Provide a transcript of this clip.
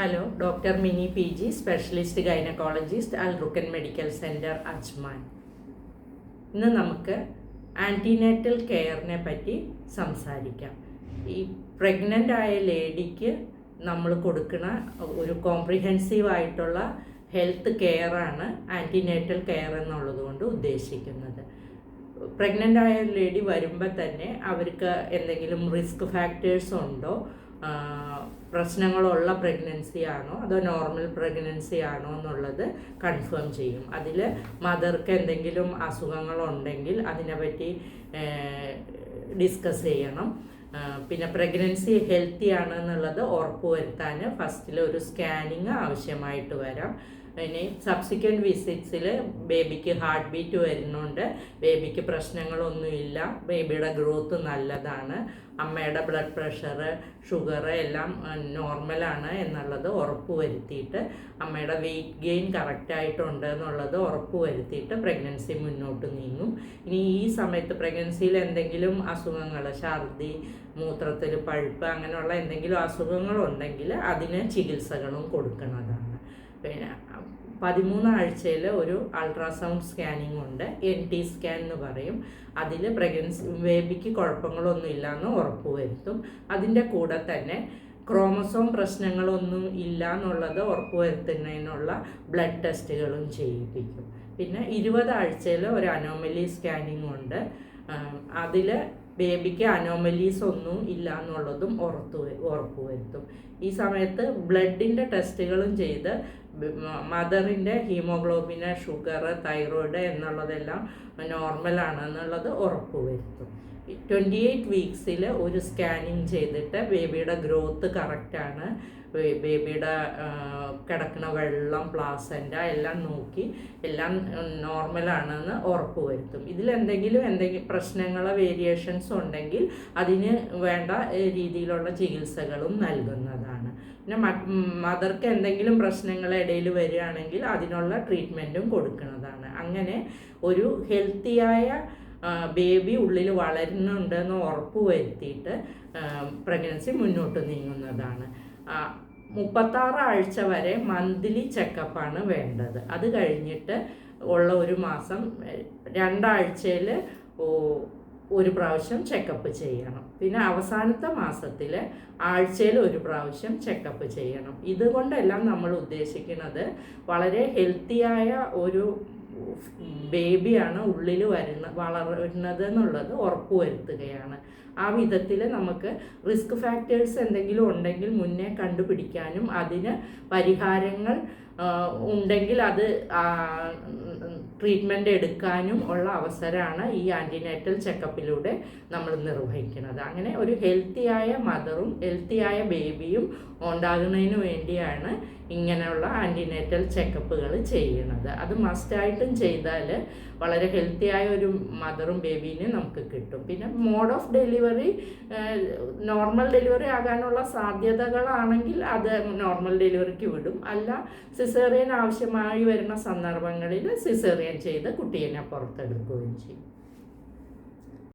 Hello doctor Mini P G specialist gynaecologist Al Rukn medical centre Ajman ഇന്ന് നമുക്ക് antenatal കെയറിനെ പറ്റി സംസാരിക്കാം. ഈ പ്രഗ്നന്റ് ആയ ലേഡിക്ക് നമ്മൾ കൊടുക്കുന്ന ഒരു കോംപ്രിഹെൻസീവ് ആയിട്ടുള്ള ഹെൽത്ത് കെയറാണ് ആന്റിനേറ്റൽ കെയർ എന്നുള്ളത് കൊണ്ട് ഉദ്ദേശിക്കുന്നത്. പ്രഗ്നന്റ് ആയ ലേഡി വരുമ്പോൾ തന്നെ അവർക്ക് എന്തെങ്കിലും റിസ്ക് ഫാക്ടേഴ്സ് ഉണ്ടോ? പ്രശ്നങ്ങളുള്ള പ്രഗ്നൻസി ആണോ അതോ നോർമൽ പ്രഗ്നൻസി ആണോ എന്നുള്ളത് കൺഫേം ചെയ്യും. അതിൽ മദർക്ക് എന്തെങ്കിലും അസുഖങ്ങളുണ്ടെങ്കിൽ അതിനെപ്പറ്റി ഡിസ്കസ് ചെയ്യണം. പിന്നെ പ്രഗ്നൻസി ഹെൽത്തി ആണെന്നുള്ളത് ഉറപ്പുവരുത്താൻ ഫസ്റ്റിൽ ഒരു സ്കാനിങ് ആവശ്യമായിട്ട് വരാം. ഇനി സബ്സിക്വന്റ് വിസിറ്റ്സിൽ ബേബിക്ക് ഹാർട്ട് ബീറ്റ് വരുന്നുണ്ട്. ബേബിക്ക് പ്രശ്നങ്ങളൊന്നുമില്ല. ബേബിയുടെ ഗ്രോത്ത് നല്ലതാണ്. അമ്മയുടെ ബ്ലഡ് പ്രഷർ ഷുഗർ എല്ലാം നോർമലാണ് എന്നുള്ളത് ഉറപ്പ് വരുത്തിയിട്ട് അമ്മയുടെ വെയിറ്റ് ഗെയിൻ കറക്റ്റായിട്ടുണ്ട് എന്നുള്ളത് ഉറപ്പ് വരുത്തിയിട്ട് പ്രഗ്നൻസി മുന്നോട്ട് നീങ്ങും. ഇനി ഈ സമയത്ത് പ്രഗ്നൻസിയിൽ എന്തെങ്കിലും അസുഖങ്ങൾ ഛർദി മൂത്രത്തിൽ പഴുപ്പ് അങ്ങനെയുള്ള എന്തെങ്കിലും അസുഖങ്ങളുണ്ടെങ്കിൽ അതിന് ചികിത്സകളും കൊടുക്കുന്നതാണ്. പിന്നെ പതിമൂന്നാഴ്ചയിൽ ഒരു അൾട്രാസൗണ്ട് സ്കാനിങ് ഉണ്ട് എൻ ടി സ്കാൻ എന്ന് പറയും. അതിൽ പ്രഗ്നൻസി ബേബിക്ക് കുഴപ്പങ്ങളൊന്നും ഇല്ലയെന്ന് ഉറപ്പ് വരുത്തും. അതിന്റെ കൂടെ തന്നെ ക്രോമസോം പ്രശ്നങ്ങളൊന്നും ഇല്ല എന്നുള്ളത് ഉറപ്പുവരുത്തുന്നതിനുള്ള ബ്ലഡ് ടെസ്റ്റുകളും ചെയ്യിപ്പിക്കും. പിന്നെ ഇരുപത് ആഴ്ചയിൽ ഒരു അനോമലി സ്കാനിങ് ഉണ്ട് അതിൽ ബേബിക്ക് അനോമലീസ് ഒന്നും ഇല്ല എന്നുള്ളതും ഉറത്തു ഉറപ്പുവരുത്തും ഈ സമയത്ത് ബ്ലഡിന്റെ ടെസ്റ്റുകളും ചെയ്ത് മദറിന്റെ ഹീമോഗ്ലോബിന് ഷുഗർ തൈറോയിഡ് എന്നുള്ളതെല്ലാം നോർമലാണെന്നുള്ളത് ഉറപ്പുവരുത്തും ഉറപ്പ് വരുത്തും. ട്വന്റി എയ്റ്റ് വീക്സിൽ ഒരു സ്കാനിങ് ചെയ്തിട്ട് ബേബിയുടെ ഗ്രോത്ത് കറക്റ്റാണ് ബേബിയുടെ കിടക്കുന്ന വെള്ളം പ്ലാസന്റ എല്ലാം നോക്കി എല്ലാം നോർമലാണെന്ന് ഉറപ്പ് വരുത്തും. ഇതിലെന്തെങ്കിലും എന്തെങ്കിലും പ്രശ്നങ്ങളോ വേരിയേഷൻസ് ഉണ്ടെങ്കിൽ അതിന് വേണ്ട രീതിയിലുള്ള ചികിത്സകളും നൽകുന്നതാണ്. പിന്നെ മദർക്ക് എന്തെങ്കിലും പ്രശ്നങ്ങൾ ഇടയിൽ വരികയാണെങ്കിൽ അതിനുള്ള ട്രീറ്റ്മെന്റും കൊടുക്കുന്നതാണ്. അങ്ങനെ ഒരു ഹെൽത്തിയായ ബേബി ഉള്ളിൽ വളരുന്നുണ്ടെന്ന് ഉറപ്പ് വരുത്തിയിട്ട് പ്രഗ്നൻസി മുന്നോട്ട് നീങ്ങുന്നതാണ്. മുപ്പത്താറ് ആഴ്ച വരെ മന്ത്ലി ചെക്കപ്പാണ് വേണ്ടത്. അത് കഴിഞ്ഞിട്ട് ഉള്ള ഒരു മാസം രണ്ടാഴ്ചയിൽ ഒരു പ്രാവശ്യം ചെക്കപ്പ് ചെയ്യണം. പിന്നെ അവസാനത്തെ മാസത്തിൽ ആഴ്ചയിൽ ഒരു പ്രാവശ്യം ചെക്കപ്പ് ചെയ്യണം. ഇതുകൊണ്ടെല്ലാം നമ്മൾ ഉദ്ദേശിക്കുന്നത് വളരെ ഹെൽത്തിയായ ഒരു ബേബിയാണ് ഉള്ളിൽ വരുന്ന വളരുന്നത് എന്നുള്ളത് ഉറപ്പുവരുത്തുകയാണ് ആ വിധത്തിൽ നമുക്ക് റിസ്ക് ഫാക്ടേഴ്സ് എന്തെങ്കിലും ഉണ്ടെങ്കിൽ മുന്നേ കണ്ടുപിടിക്കാനും അതിന് പരിഹാരങ്ങൾ ഉണ്ടെങ്കിൽ അത് ട്രീറ്റ്മെന്റ് എടുക്കാനും ഉള്ള അവസരമാണ് ഈ ആന്റിനേറ്റൽ ചെക്കപ്പിലൂടെ നമ്മൾ നിർവഹിക്കുന്നത്. അങ്ങനെ ഒരു ഹെൽത്തിയായ മദറും ഹെൽത്തിയായ ബേബിയും ഉണ്ടാകുന്നതിന് വേണ്ടിയാണ് ഇങ്ങനെയുള്ള ആന്റിനേറ്റൽ ചെക്കപ്പുകൾ ചെയ്യുന്നത്. അത് മസ്റ്റായിട്ടും ചെയ്താൽ വളരെ ഹെൽത്തിയായ ഒരു മദറും ബേബീനെ നമുക്ക് കിട്ടും. പിന്നെ mode of delivery normal delivery ആകാനുള്ള സാധ്യതകളാണെങ്കിൽ അത് നോർമൽ ഡെലിവറിക്ക് വിടും. അല്ല സിസേറിയൻ ആവശ്യമായി വരുന്ന സന്ദർഭങ്ങളിൽ സിസേറിയൻ ചെയ്ത് കുട്ടീനെ പുറത്തെടുക്കുകയും ചെയ്യും.